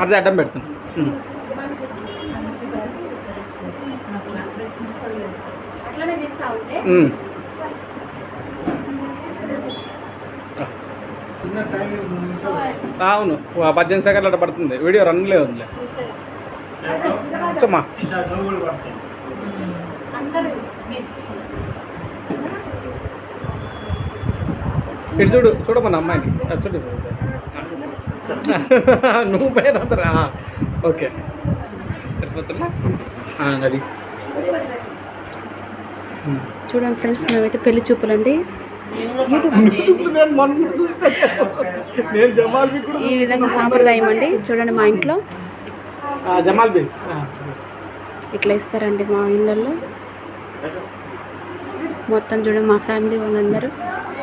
అదే అడ్డం ఉమ్. అవును పద్దెనిమిది సెకండ్లు అట్లా పడుతుంది. వీడియో రన్లే ఉందిలే. కూర్చోమ్మా. ఇటు చూడు చూడమన్న అమ్మాయిని? చూడు. నువ్వు అందరా ఓకే. అది. చూడండి ఫ్రెండ్స్ మేమైతే పెళ్ళి చూపులండి. ఈ విధంగా సాంప్రదాయం అండి. చూడండి మా ఇంట్లో. ఇట్లా ఇస్తారండి మా ఇళ్ళల్లో. మొత్తం చూడండి మా ఫ్యామిలీ వాళ్ళందరూ.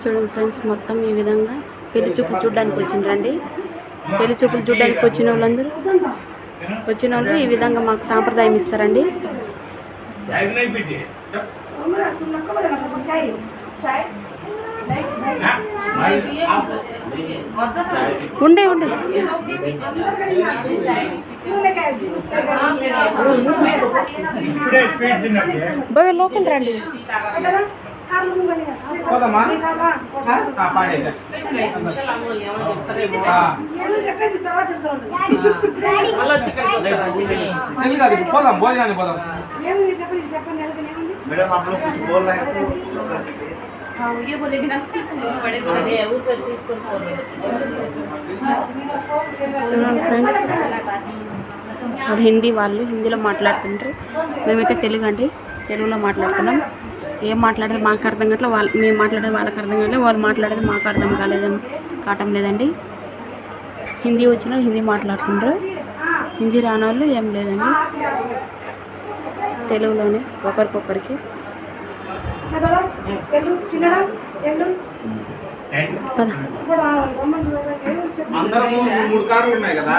చూడండి ఫ్రెండ్స్ మొత్తం ఈ విధంగా పెళ్ళి చూపులు చూడడానికి వచ్చిండ్రండి. పెళ్ళి చూపులు చూడడానికి వచ్చిన వాళ్ళందరూ వచ్చిన వాళ్ళు ఈ విధంగా మాకు సాంప్రదాయం ఇస్తారండి. ఉండే ఉండే. బాగా లోపల రండి. పోదామా ఆ, ఆ, పాడేదా ఆ, సెల్ కాదు ఇప్పుడు పోదాం భోజనానికి పోదాం చెప్పండి मैडम आप लोग कुछ बोल रहे हैं చూడండి ఫ్రెండ్స్ వాళ్ళు హిందీ వాళ్ళు హిందీలో మాట్లాడుతుంటారు మేమైతే తెలుగు అండి తెలుగులో మాట్లాడుతున్నాం ఏం మాట్లాడేది మాకు అర్థం కావట్లే వాళ్ళు మేము మాట్లాడేది వాళ్ళకి అర్థం కావట్లేదు వాళ్ళు మాట్లాడేది మాకు అర్థం కాలేదు కావటం లేదండి. హిందీ వచ్చిన వాళ్ళు హిందీ మాట్లాడుతుండ్రు హిందీ రాని వాళ్ళు ఏం లేదండి. తెలుగులోనే ఒకరికొకరికి. అందరము మూడు కార్లు ఉన్నాయి కదా.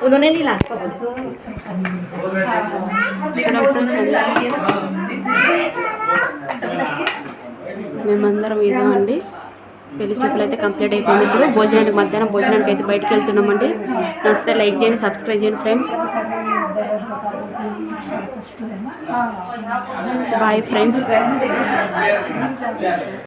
उन्होंने नहीं ला చూడండి ఫ్రెండ్స్ మేమందరం ఇదో అండి పెళ్లి చూపులు అయితే కంప్లీట్ అయిపోయింది ఇప్పుడు భోజనానికి మధ్యాహ్నం భోజనానికి అయితే బయటకు వెళ్తున్నామండి నచ్చితే లైక్ చేయండి సబ్స్క్రైబ్ చేయండి ఫ్రెండ్స్ బాయ్ ఫ్రెండ్స్